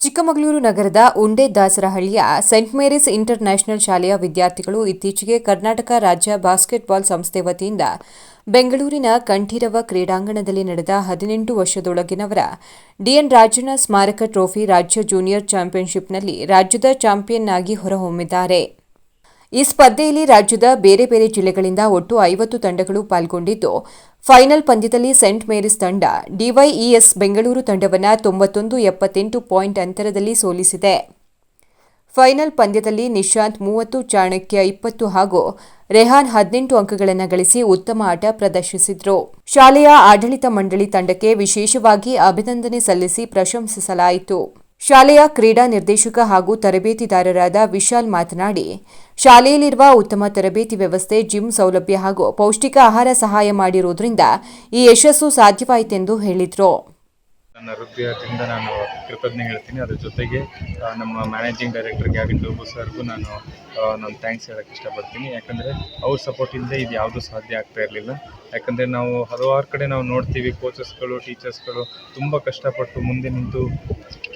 ಚಿಕ್ಕಮಗಳೂರು ನಗರದ ಉಂಡೆ ದಾಸರಹಳ್ಳಿಯ ಸೆಂಟ್ ಮೇರಿಸ್ ಇಂಟರ್ ನ್ಯಾಷನಲ್ ಶಾಲೆಯ ವಿದ್ಯಾರ್ಥಿಗಳು ಇತ್ತೀಚೆಗೆ ಕರ್ನಾಟಕ ರಾಜ್ಯ ಬಾಸ್ಕೆಟ್ಬಾಲ್ ಸಂಸ್ಥೆ ವತಿಯಿಂದ ಬೆಂಗಳೂರಿನ ಕಂಠೀರವ ಕ್ರೀಡಾಂಗಣದಲ್ಲಿ ನಡೆದ ಹದಿನೆಂಟು ವರ್ಷದೊಳಗಿನವರ ಡಿಎನ್ ರಾಜಣ್ಣ ಸ್ಮಾರಕ ಟ್ರೋಫಿ ರಾಜ್ಯ ಜೂನಿಯರ್ ಚಾಂಪಿಯನ್ಶಿಪ್ನಲ್ಲಿ ರಾಜ್ಯದ ಚಾಂಪಿಯನ್ ಆಗಿ ಹೊರಹೊಮ್ಮಿದ್ದಾರೆ. ಈ ಸ್ಪರ್ಧೆಯಲ್ಲಿ ರಾಜ್ಯದ ಬೇರೆ ಬೇರೆ ಜಿಲ್ಲೆಗಳಿಂದ ಒಟ್ಟು ಐವತ್ತು ತಂಡಗಳು ಪಾಲ್ಗೊಂಡಿದ್ದು, ಫೈನಲ್ ಪಂದ್ಯದಲ್ಲಿ ಸೆಂಟ್ ಮೇರಿಸ್ ತಂಡ ಡಿವೈಇಎಸ್ ಬೆಂಗಳೂರು ತಂಡವನ್ನು ತೊಂಬತ್ತೊಂದು ಎಪ್ಪತ್ತೆಂಟು ಪಾಯಿಂಟ್ ಅಂತರದಲ್ಲಿ ಸೋಲಿಸಿದೆ. ಫೈನಲ್ ಪಂದ್ಯದಲ್ಲಿ ನಿಶಾಂತ್ ಮೂವತ್ತು, ಚಾಣಕ್ಯ ಇಪ್ಪತ್ತು ಹಾಗೂ ರೆಹಾನ್ ಹದಿನೆಂಟು ಅಂಕಗಳನ್ನು ಗಳಿಸಿ ಉತ್ತಮ ಆಟ ಪ್ರದರ್ಶಿಸಿದ್ರು. ಶಾಲೆಯ ಆಡಳಿತ ಮಂಡಳಿ ತಂಡಕ್ಕೆ ವಿಶೇಷವಾಗಿ ಅಭಿನಂದನೆ ಸಲ್ಲಿಸಿ ಪ್ರಶಂಸಿಸಲಾಯಿತು. ಶಾಲೆಯ ಕ್ರೀಡಾ ನಿರ್ದೇಶಕ ಹಾಗೂ ತರಬೇತಿದಾರರಾದ ವಿಶಾಲ್ ಮಾತನಾಡಿ, ಶಾಲೆಯಲ್ಲಿರುವ ಉತ್ತಮ ತರಬೇತಿ ವ್ಯವಸ್ಥೆ, ಜಿಮ್ ಸೌಲಭ್ಯ ಹಾಗೂ ಪೌಷ್ಟಿಕ ಆಹಾರ ಸಹಾಯ ಮಾಡಿರುವುದರಿಂದ ಈ ಯಶಸ್ಸು ಸಾಧ್ಯವಾಯಿತೆಂದು ಹೇಳಿದರು. ನನ್ನ ಹೃದಯದಿಂದ ನಾನು ಕೃತಜ್ಞ ಹೇಳ್ತೀನಿ. ಅದರ ಜೊತೆಗೆ ನಮ್ಮ ಮ್ಯಾನೇಜಿಂಗ್ ಡೈರೆಕ್ಟರ್ ಗ್ಯಾವಿನ್ ಲೋಬು ಸರ್ಗೂ ನಾನು ನಾನು ಥ್ಯಾಂಕ್ಸ್ ಹೇಳಕ್ಕೆ ಇಷ್ಟಪಡ್ತೀನಿ. ಯಾಕಂದರೆ ಅವ್ರ ಸಪೋರ್ಟ್ ಇಲ್ಲದೆ ಇದು ಯಾವುದೂ ಸಾಧ್ಯ ಆಗ್ತಾ ಇರಲಿಲ್ಲ. ಯಾಕಂದರೆ ನಾವು ಹಲವಾರು ಕಡೆ ನಾವು ನೋಡ್ತೀವಿ ಕೋಚಸ್ಗಳು ಟೀಚರ್ಸ್ಗಳು ತುಂಬ ಕಷ್ಟಪಟ್ಟು ಮುಂದೆ ನಿಂತು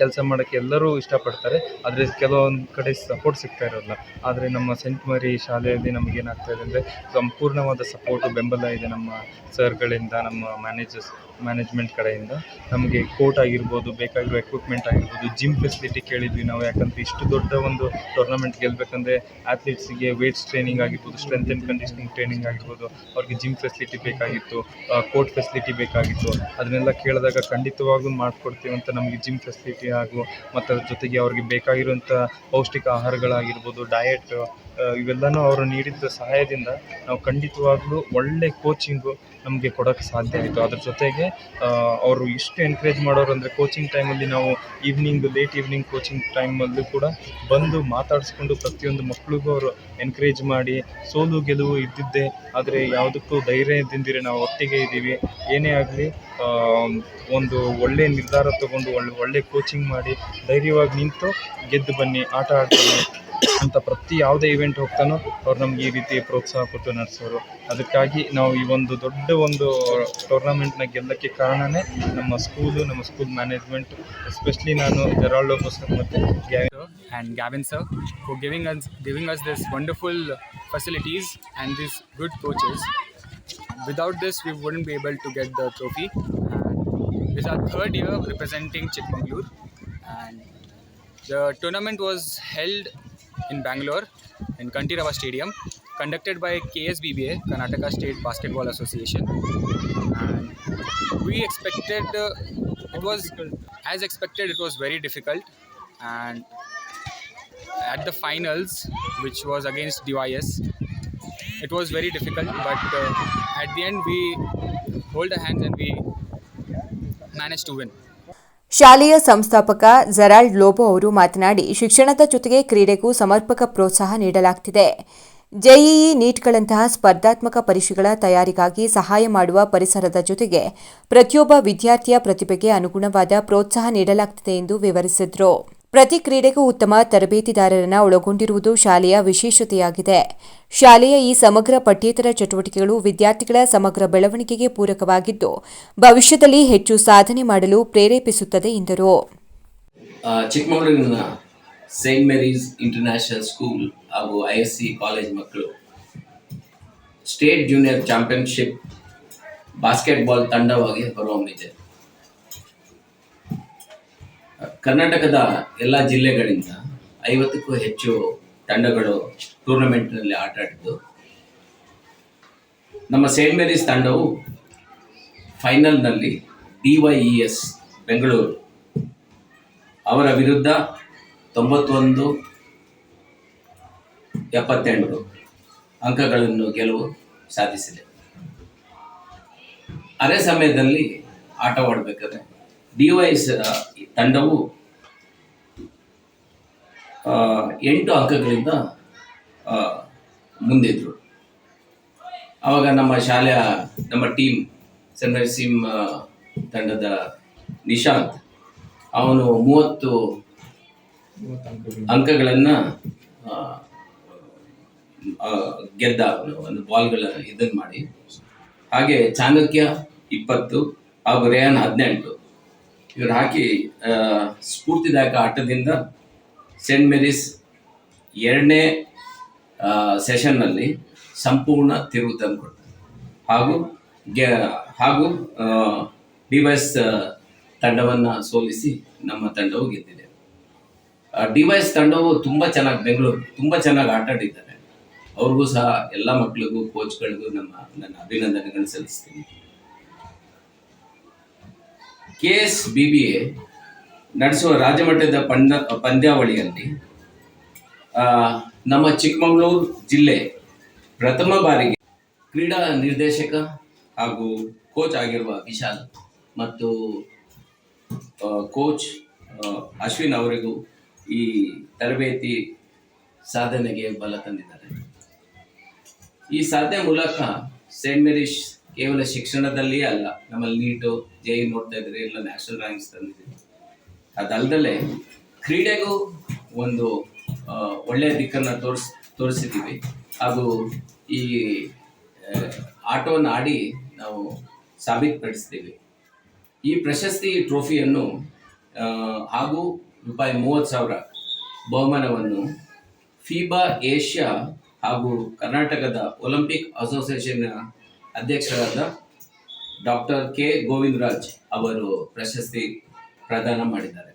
ಕೆಲಸ ಮಾಡೋಕ್ಕೆ ಎಲ್ಲರೂ ಇಷ್ಟಪಡ್ತಾರೆ. ಆದರೆ ಕೆಲವೊಂದು ಕಡೆ ಸಪೋರ್ಟ್ ಸಿಗ್ತಾ ಇರೋಲ್ಲ. ಆದರೆ ನಮ್ಮ ಸೆಂಟ್ ಮರಿ ಶಾಲೆಯಲ್ಲಿ ನಮಗೇನಾಗ್ತಾ ಇದೆ ಅಂದರೆ ಸಂಪೂರ್ಣವಾದ ಸಪೋರ್ಟು ಬೆಂಬಲ ಇದೆ ನಮ್ಮ ಸರ್ಗಳಿಂದ ನಮ್ಮ ಮ್ಯಾನೇಜರ್ಸ್ ಮ್ಯಾನೇಜ್ಮೆಂಟ್ ಕಡೆಯಿಂದ. ನಮಗೆ ಕೋರ್ಟ್ ಆಗಿರ್ಬೋದು ಬೇಕಾಗಿರೋ ಎಕ್ವಿಪ್ಮೆಂಟ್ ಆಗಿರ್ಬೋದು ಜಿಮ್ ಫೆಸಿಲಿಟಿ ಕೇಳಿದ್ವಿ ನಾವು. ಯಾಕಂದರೆ ಇಷ್ಟು ದೊಡ್ಡ ಒಂದು ಟೂರ್ನಮೆಂಟ್ ಗೆಲ್ಲಬೇಕಂದ್ರೆ ಆ್ಯತ್ಲೀಟ್ಸಿಗೆ ವೇಟ್ಸ್ ಟ್ರೈನಿಂಗ್ ಆಗಿರ್ಬೋದು ಸ್ಟ್ರೆಂತ್ ಆ್ಯಂಡ್ ಕಂಡೀಷನಿಂಗ್ ಟ್ರೈನಿಂಗ್ ಆಗಿರ್ಬೋದು, ಅವ್ರಿಗೆ ಜಿಮ್ ಫೆಸಿಲಿಟಿ ಬೇಕಾಗಿತ್ತು ಕೋರ್ಟ್ ಫೆಸಿಲಿಟಿ ಬೇಕಾಗಿತ್ತು. ಅದನ್ನೆಲ್ಲ ಕೇಳಿದಾಗ ಖಂಡಿತವಾಗ್ಲೂ ಮಾಡಿಕೊಡ್ತೀವಿ ಅಂತ ನಮಗೆ ಜಿಮ್ ಫೆಸಿಲಿಟಿ ಹಾಗೂ ಮತ್ತು ಅದ್ರ ಜೊತೆಗೆ ಅವ್ರಿಗೆ ಬೇಕಾಗಿರುವಂಥ ಪೌಷ್ಟಿಕ ಆಹಾರಗಳಾಗಿರ್ಬೋದು ಡಯಟ್ ಇವೆಲ್ಲನೂ ಅವರು ನೀಡಿದ ಸಹಾಯದಿಂದ ನಾವು ಖಂಡಿತವಾಗ್ಲೂ ಒಳ್ಳೆ ಕೋಚಿಂಗು ನಮಗೆ ಕೊಡೋಕ್ಕೆ ಸಾಧ್ಯ ಆಯಿತು. ಅದ್ರ ಜೊತೆಗೆ ಅವರು ಇಷ್ಟು ಎನ್ಕರೇಜ್ ಮಾಡೋರು ಅಂದರೆ ಕೋಚಿಂಗ್ ಟೈಮಲ್ಲಿ ನಾವು ಈವ್ನಿಂಗ್ ಲೇಟ್ ಈವ್ನಿಂಗ್ ಕೋಚಿಂಗ್ ಟೈಮಲ್ಲೂ ಕೂಡ ಬಂದು ಮಾತಾಡಿಸ್ಕೊಂಡು ಪ್ರತಿಯೊಂದು ಮಕ್ಕಳಿಗೂ ಅವರು ಎನ್ಕರೇಜ್ ಮಾಡಿ, ಸೋಲು ಗೆಲುವು ಇದ್ದಿದ್ದೆ, ಆದರೆ ಯಾವುದಕ್ಕೂ ಧೈರ್ಯದಿಂದಿರಿ ನಾವು ಒಟ್ಟಿಗೆ ಇದ್ದೀವಿ. ಏನೇ ಆಗಲಿ ಒಂದು ಒಳ್ಳೆಯ ನಿರ್ಧಾರ ತಗೊಂಡು ಒಳ್ಳೆ ಒಳ್ಳೆ ಕೋಚಿಂಗ್ ಮಾಡಿ, ಧೈರ್ಯವಾಗಿ ನಿಂತು ಗೆದ್ದು ಬನ್ನಿ, ಆಟ ಆಡ್ತೀನಿ. ಅಂತ ಪ್ರತಿ ಯಾವುದೇ ಇವೆಂಟ್ ಹೋಗ್ತಾನೋ ಅವ್ರು ನಮ್ಗೆ ಈ ರೀತಿ ಪ್ರೋತ್ಸಾಹ ಕೊಟ್ಟು ನಡೆಸೋರು. ಅದಕ್ಕಾಗಿ ನಾವು ಈ ಒಂದು ದೊಡ್ಡ ಒಂದು ಟೂರ್ನಮೆಂಟ್ನ ಗೆಲ್ಲಕ್ಕೆ ಕಾರಣವೇ ನಮ್ಮ ಸ್ಕೂಲು ನಮ್ಮ ಸ್ಕೂಲ್ ಮ್ಯಾನೇಜ್ಮೆಂಟ್ ಎಸ್ಪೆಷಲಿ ನಾನು ಜೆರಾಲ್ಡೋ ಪರ್ಸನ್ ಮತ್ತು and Gavin sir who giving us giving us this wonderful facilities and this good coaches without this we wouldn't be able to get the trophy this our third year representing Chikkamagaluru and the tournament was held in Bangalore in Kantirava Stadium, conducted by KSBBA, Karnataka State Basketball Association. And we expected uh, it was as expected. It was very difficult, and at the finals, which was against DYS, it was very difficult. But uh, at the end, we hold our hands and we managed to win. ಶಾಲೆಯ ಸಂಸ್ಥಾಪಕ Gerald Lobo ಅವರು ಮಾತನಾಡಿ, ಶಿಕ್ಷಣದ ಜೊತೆಗೆ ಕ್ರೀಡೆಗೂ ಸಮರ್ಪಕ ಪ್ರೋತ್ಸಾಹ ನೀಡಲಾಗ್ತಿದೆ. JEE ನೀಟ್ಗಳಂತಹ ಸ್ಪರ್ಧಾತ್ಮಕ ಪರೀಕ್ಷೆಗಳ ತಯಾರಿಗಾಗಿ ಸಹಾಯ ಮಾಡುವ ಪರಿಸರದ ಜೊತೆಗೆ ಪ್ರತಿಯೊಬ್ಬ ವಿದ್ಯಾರ್ಥಿಯ ಪ್ರತಿಭೆಗೆ ಅನುಗುಣವಾದ ಪ್ರೋತ್ಸಾಹ ನೀಡಲಾಗ್ತಿದೆ ಎಂದು ವಿವರಿಸಿದರು. ಪ್ರತಿ ಕ್ರೀಡೆಗೂ ಉತ್ತಮ ತರಬೇತಿದಾರರನ್ನು ಒಳಗೊಂಡಿರುವುದು ಶಾಲೆಯ ವಿಶೇಷತೆಯಾಗಿದೆ. ಶಾಲೆಯ ಈ ಸಮಗ್ರ ಪಠ್ಯೇತರ ಚಟುವಟಿಕೆಗಳು ವಿದ್ಯಾರ್ಥಿಗಳ ಸಮಗ್ರ ಬೆಳವಣಿಗೆಗೆ ಪೂರಕವಾಗಿದ್ದು, ಭವಿಷ್ಯದಲ್ಲಿ ಹೆಚ್ಚು ಸಾಧನೆ ಮಾಡಲು ಪ್ರೇರೇಪಿಸುತ್ತದೆ ಎಂದರು. ಚಿಕ್ಕಮಗಳೂರಿನ ಸೇಂಟ್ ಮೇರೀಸ್ ಇಂಟರ್ನ್ಯಾಷನಲ್ ಸ್ಕೂಲ್ ಹಾಗೂ ಐ ಕಾಲೇಜ್ ಮಕ್ಕಳು, ಸ್ಟೇಟ್ ಜೂನಿಯರ್ ಚಾಂಪಿಯನ್ಶಿಪ್ ಬಾಸ್ಕೆಟ್ಬಾಲ್ ತಂಡವಾಗಿ ಹೊರಹೊಮ್ಮಿದೆ. ಕರ್ನಾಟಕದ ಎಲ್ಲ ಜಿಲ್ಲೆಗಳಿಂದ ಐವತ್ತಕ್ಕೂ ಹೆಚ್ಚು ತಂಡಗಳು ಟೂರ್ನಮೆಂಟ್ನಲ್ಲಿ ಆಟ ಆಡಿದ್ದು. ನಮ್ಮ ಸೇಂಟ್ ಮೇರೀಸ್ ತಂಡವು ಫೈನಲ್ನಲ್ಲಿ ಡಿ ವೈ ಎಸ್ ಬೆಂಗಳೂರು ಅವರ ವಿರುದ್ಧ ತೊಂಬತ್ತೊಂದು, ಎಪ್ಪತ್ತೆಂಟು ಅಂಕಗಳನ್ನು ಗೆಲುವು ಸಾಧಿಸಿದೆ. ಅದೇ ಸಮಯದಲ್ಲಿ ಆಟವಾಡಬೇಕಾದ್ರೆ ಡಿ ವೈಸ್ ತಂಡವು ಎಂಟು ಅಂಕಗಳಿಂದ ಮುಂದಿದ್ರು. ಆವಾಗ ನಮ್ಮ ಶಾಲೆಯ, ನಮ್ಮ ಟೀಮ್ ಸೆಂಟ್ ಸಿಮ್ ತಂಡದ ನಿಶಾಂತ್, ಅವನು ಮೂವತ್ತು ಅಂಕಗಳನ್ನು ಗೆದ್ದ ಅವನು ಒಂದು ಬಾಲ್ಗಳ ಇದನ್ನು ಮಾಡಿ. ಹಾಗೆ ಚಾಣಕ್ಯ ಇಪ್ಪತ್ತು ಹಾಗೂ ರೇಯಾನ್ ಹದಿನೆಂಟು. ಇವರು ಹಾಕಿ ಸ್ಫೂರ್ತಿದಾಯಕ ಆಟದಿಂದ ಸೆಂಟ್ ಮೇರಿಸ್ ಎರಡನೇ ಸೆಷನ್ನಲ್ಲಿ ಸಂಪೂರ್ಣ ತಿರುವು ತಂದುಕೊಡ್ತಾರೆ ಹಾಗೂ ಗೆ, ಹಾಗೂ ಡಿವೈಸ್ ತಂಡವನ್ನು ಸೋಲಿಸಿ ನಮ್ಮ ತಂಡವು ಗೆದ್ದಿದೆ. ಡಿವೈಸ್ ತಂಡವು ತುಂಬ ಚೆನ್ನಾಗಿ ಬೆಂಗಳೂರು, ತುಂಬ ಚೆನ್ನಾಗಿ ಆಟಾಡಿದ್ದಾರೆ. ಅವ್ರಿಗೂ ಸಹ ಎಲ್ಲ ಮಕ್ಕಳಿಗೂ ಕೋಚ್ಗಳಿಗೂ ನಮ್ಮ, ನನ್ನ ಅಭಿನಂದನೆಗಳನ್ನು ಸಲ್ಲಿಸ್ತೀನಿ. K S B B A ನಡೆಸುವ ರಾಜ್ಯಮಟ್ಟದ ಪಂದ ಪಂದ್ಯಾವಳಿಯಲ್ಲಿ ನಮ್ಮ ಚಿಕ್ಕಮಗಳೂರು ಜಿಲ್ಲೆ ಪ್ರಥಮ ಬಾರಿಗೆ ಕ್ರೀಡಾ ನಿರ್ದೇಶಕ ಹಾಗೂ ಕೋಚ್ ಆಗಿರುವ ವಿಶಾಲ್ ಮತ್ತು ಕೋಚ್ ಅಶ್ವಿನ್ ಅವರಿಗೂ ಈ ತರಬೇತಿ ಸಾಧನೆಗೆ ಬಲ ತಂದಿದ್ದಾರೆ. ಈ ಸಾಧನೆ ಮೂಲಕ ಸೇಂಟ್ ಮೇರಿಸ್ ಕೇವಲ ಶಿಕ್ಷಣದಲ್ಲಿಯೇ ಅಲ್ಲ, ನಮ್ಮಲ್ಲಿ ನೀಟು ಜೆ ನೋಡ್ತಾ ಇದ್ರೆ ಎಲ್ಲ ನ್ಯಾಷನಲ್ ರ್ಯಾಂಕ್ಸ್ ತಂದಿದೆ. ಅದಲ್ದಲೆ ಕ್ರೀಡೆಗೂ ಒಂದು ಒಳ್ಳೆಯ ದಿಕ್ಕನ್ನು ತೋರಿಸ್, ತೋರಿಸಿದ್ದೀವಿ. ಹಾಗೂ ಈ ಆಟವನ್ನು ಆಡಿ ನಾವು ಸಾಬೀತುಪಡಿಸ್ತೀವಿ ಈ ಪ್ರಶಸ್ತಿ ಟ್ರೋಫಿಯನ್ನು ಹಾಗೂ ರೂಪಾಯಿ ಮೂವತ್ತು ಸಾವಿರ ಬಹುಮಾನವನ್ನು ಫೀಬಾ ಏಷ್ಯಾ ಹಾಗೂ ಕರ್ನಾಟಕದ ಒಲಿಂಪಿಕ್ ಅಸೋಸಿಯೇಷನ್ ಅಧ್ಯಕ್ಷರಾದ ಡಾಕ್ಟರ್ ಕೆ ಗೋವಿಂದರಾಜ್ ಅವರು ಪ್ರಶಸ್ತಿ ಪ್ರದಾನ ಮಾಡಿದ್ದಾರೆ.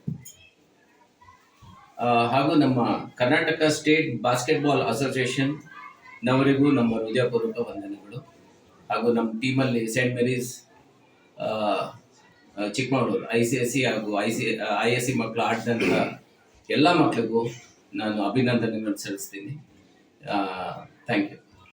ಹಾಗೂ ನಮ್ಮ ಕರ್ನಾಟಕ ಸ್ಟೇಟ್ ಬಾಸ್ಕೆಟ್ಬಾಲ್ ಅಸೋಸಿಯೇಷನ್ ನವರಿಗೂ ನಮ್ಮ ಹೃದಯಪೂರ್ವಕ ವಂದನೆಗಳು. ಹಾಗೂ ನಮ್ಮ ಟೀಮಲ್ಲಿ saint Mary's Chikkamagaluru, I C S C ಹಾಗೂ I C, I S C ಮಕ್ಕಳು ಆಡಿದಂಥ ಎಲ್ಲ ಮಕ್ಕಳಿಗೂ ನಾನು ಅಭಿನಂದನೆಗಳನ್ನು ಸಲ್ಲಿಸ್ತೀನಿ. Thank you